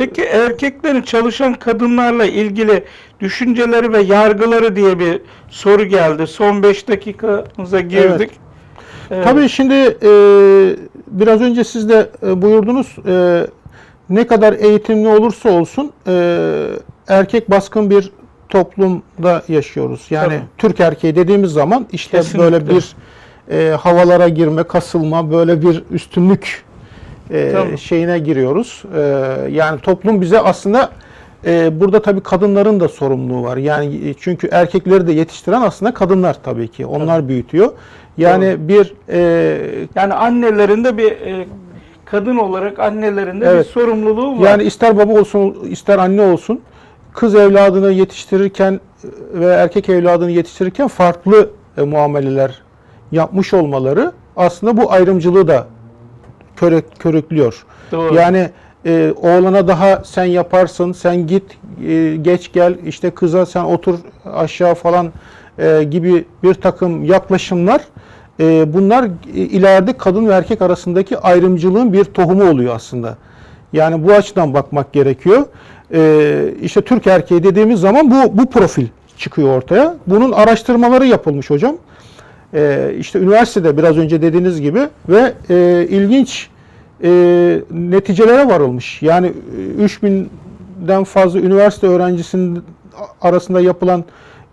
Peki erkeklerin çalışan kadınlarla ilgili düşünceleri ve yargıları diye bir soru geldi. Son 5 dakikamıza girdik. Evet. Tabii şimdi e, biraz önce siz de e, buyurdunuz e, ne kadar eğitimli olursa olsun e, erkek baskın bir toplumda yaşıyoruz. Yani Tabii. Türk erkeği dediğimiz zaman işte Kesinlikle. böyle bir e, havalara girme, kasılma, böyle bir üstünlük e, Tabii. şeyine giriyoruz. E, yani toplum bize aslında e, burada tabii kadınların da sorumluluğu var. Yani e, çünkü erkekleri de yetiştiren aslında kadınlar tabii ki. Onlar büyütüyor. Yani bir e, Yani annelerin de bir e, kadın olarak annelerin de Evet. bir sorumluluğu var. yani ister baba olsun ister anne olsun kız evladını yetiştirirken e, ve erkek evladını yetiştirirken farklı e, muameleler yapmış olmaları aslında bu ayrımcılığı da körek, körüklüyor. Doğru. Yani e, oğlana daha sen yaparsın, sen git, e, geç gel, işte kıza sen otur aşağı falan e, gibi bir takım yaklaşımlar e, bunlar e, ileride kadın ve erkek arasındaki ayrımcılığın bir tohumu oluyor aslında. Yani bu açıdan bakmak gerekiyor. E, işte Türk erkeği dediğimiz zaman bu bu profil çıkıyor ortaya. Bunun araştırmaları yapılmış hocam. E, işte üniversitede biraz önce dediğiniz gibi ve e, ilginç e, neticelere varılmış. Yani e, 3000'den fazla üniversite öğrencisinin arasında yapılan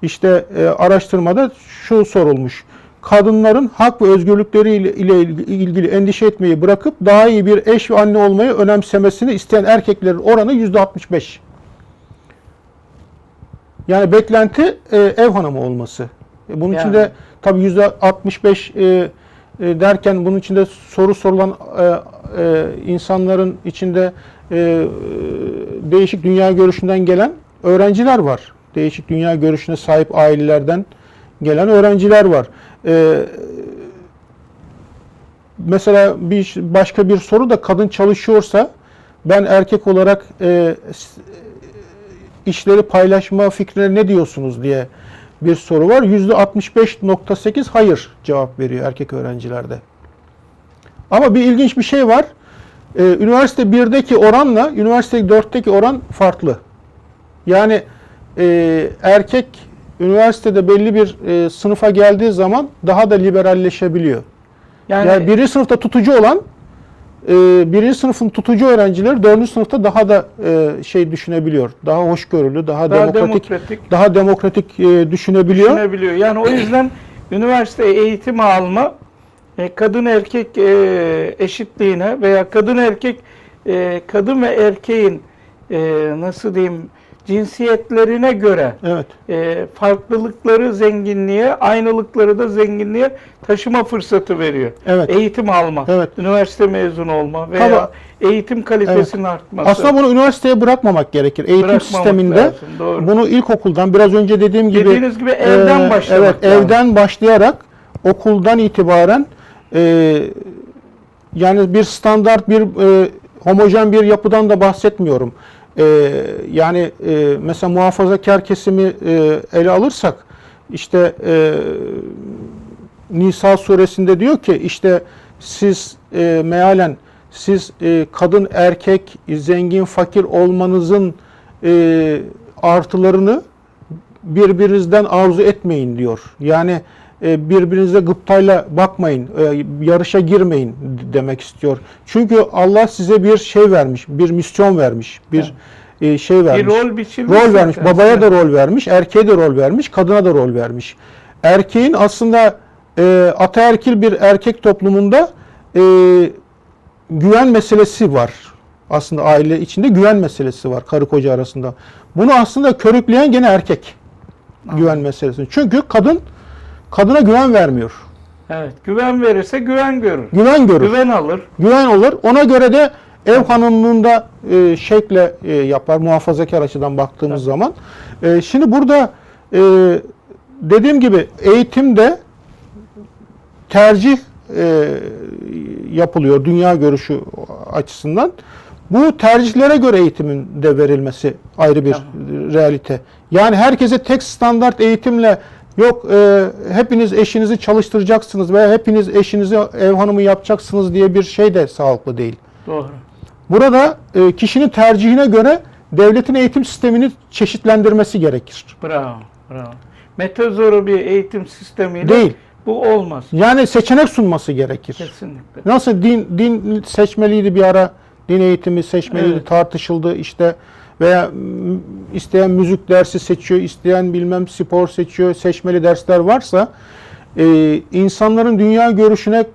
işte e, araştırmada şu sorulmuş. Kadınların hak ve özgürlükleri ile, ilgili endişe etmeyi bırakıp daha iyi bir eş ve anne olmayı önemsemesini isteyen erkeklerin oranı %65. Yani beklenti e, ev hanımı olması. E, Bunun Yani. içinde tabii %65 e, e, derken bunun içinde soru sorulan e, e, insanların içinde e, değişik dünya görüşünden gelen öğrenciler var. Değişik dünya görüşüne sahip ailelerden gelen öğrenciler var. E, mesela bir başka bir soru da kadın çalışıyorsa ben erkek olarak e, s- işleri paylaşma fikrine ne diyorsunuz diye bir soru var. %65.8 hayır cevap veriyor erkek öğrencilerde. Ama bir ilginç bir şey var. Ee, üniversite 1'deki oranla üniversite 4'teki oran farklı. Yani e, erkek üniversitede belli bir e, sınıfa geldiği zaman daha da liberalleşebiliyor. yani, Yani birinci sınıfta tutucu olan birinci sınıfın tutucu öğrencileri dördüncü sınıfta daha da e, şey düşünebiliyor. Daha hoşgörülü, daha, daha demokratik, demokratik daha demokratik e, düşünebiliyor. düşünebiliyor. Yani o yüzden üniversite eğitimi alma e, kadın erkek eşitliğine veya kadın erkek kadın ve erkeğin nasıl diyeyim cinsiyetlerine göre Evet. e, farklılıkları zenginliğe, aynılıkları da zenginliğe taşıma fırsatı veriyor. Evet. Eğitim alma, Evet. üniversite mezunu olma veya eğitim kalitesinin artması. Aslında bunu üniversiteye bırakmamak gerekir. Eğitim Bırakmamak sisteminde lazım, doğru. bunu ilkokuldan biraz önce dediğim gibi Dediğiniz gibi evden e, başlamak Evet, lazım. evden başlayarak okuldan itibaren e, yani bir standart bir e, homojen bir yapıdan da bahsetmiyorum. E, yani e, mesela muhafazakar kesimi e, ele alırsak işte e, Nisa suresinde diyor ki işte siz e, mealen siz e, kadın erkek zengin fakir olmanızın e, artılarını birbirinizden arzu etmeyin diyor. Yani birbirinize gıptayla bakmayın, e, yarışa girmeyin demek istiyor. Çünkü Allah size bir şey vermiş, bir misyon vermiş, bir e, şey bir vermiş. rol biçilmiş. Rol vermiş. zaten Babaya da rol vermiş, erkeğe de rol vermiş, kadına da rol vermiş. Erkeğin aslında e, ataerkil bir erkek toplumunda e, güven meselesi var. Aslında aile içinde güven meselesi var karı koca arasında. Bunu aslında körükleyen gene erkek güven meselesi. Çünkü kadın kadına güven vermiyor. Evet, güven verirse güven görür. Güven görür. Güven alır. güven olur. Ona göre de ev hanımlığında e, şekle e, yapar muhafazakar açıdan baktığımız zaman. E, şimdi burada e, dediğim gibi eğitimde tercih e, yapılıyor dünya görüşü açısından. Bu tercihlere göre eğitimin de verilmesi ayrı bir realite. Yani herkese tek standart eğitimle yok e, hepiniz eşinizi çalıştıracaksınız veya hepiniz eşinizi ev hanımı yapacaksınız diye bir şey de sağlıklı değil. Doğru. Burada e, kişinin tercihine göre devletin eğitim sistemini çeşitlendirmesi gerekir. Bravo, bravo. Metazoru bir eğitim sistemiyle Değil. bu olmaz. Yani seçenek sunması gerekir. Kesinlikle. Nasıl din din seçmeliydi bir ara din eğitimi seçmeliydi Evet. tartışıldı işte veya isteyen müzik dersi seçiyor, isteyen bilmem spor seçiyor, seçmeli dersler varsa e, insanların dünya görüşüne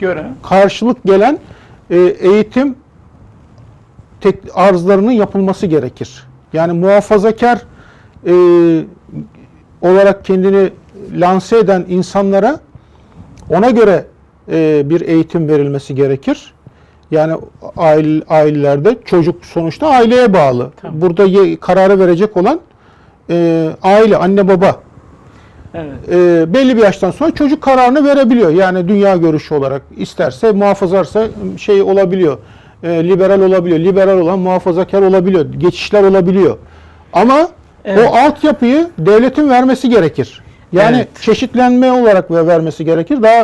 Göre. karşılık gelen e, eğitim tek arzlarının yapılması gerekir. Yani muhafazakar e, olarak kendini lanse eden insanlara ona göre e, bir eğitim verilmesi gerekir. Yani aile, ailelerde çocuk sonuçta aileye bağlı. Tabii. Burada ye- kararı verecek olan e, aile, anne baba Evet. e, belli bir yaştan sonra çocuk kararını verebiliyor. Yani dünya görüşü olarak isterse muhafazarsa şey olabiliyor. E, liberal olabiliyor. Liberal olan muhafazakar olabiliyor. Geçişler olabiliyor. Ama Evet. o altyapıyı devletin vermesi gerekir. Yani Evet. çeşitlenme olarak ve vermesi gerekir. Daha